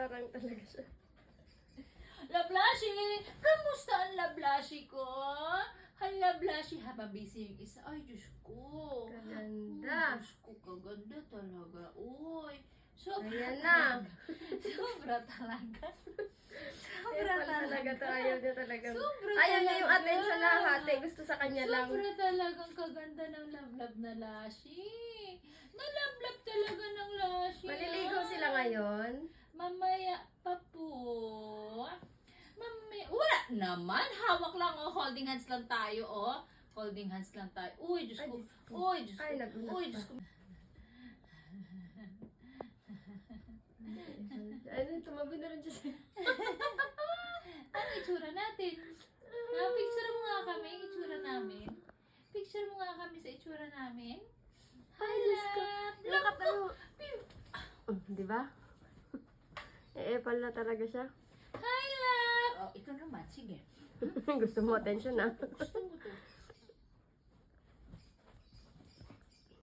Parang talaga siya. Lablashi! Kamusta ang lablashi ko? Hala, Lablashi, habang busy yung isa. Ay, Diyos ko. Kaganda. Diyos ko, kaganda talaga. Uy, sobra Ayan na. Sobra talaga. Sobra pala talaga to. Ayaw niya talaga. Sobra Ayaw niya yung talaga. attention na hati. Gusto sa kanya lang. Sobra talagang kaganda ng lablab na lashi. Nalablab talaga ng lashi. Maliligaw sila ngayon. Mamaya pa po. Mamaya. Wala naman. Hawak lang oh. Holding hands lang tayo oh. Holding hands lang tayo. Uy, Diyos ko. Uy, Diyos ko. Ay, nagulat Uy. Diyos ko. Ay, tumabi na rin siya sa'yo. Ano itsura natin? Ah, picture mo nga kami, itsura namin. Picture mo nga kami sa itsura namin. Ko. Love, love Di ba? Eh, pala talaga siya. Hi, love! Oh, ikaw naman, sige. Gusto mo attention ah. Gusto.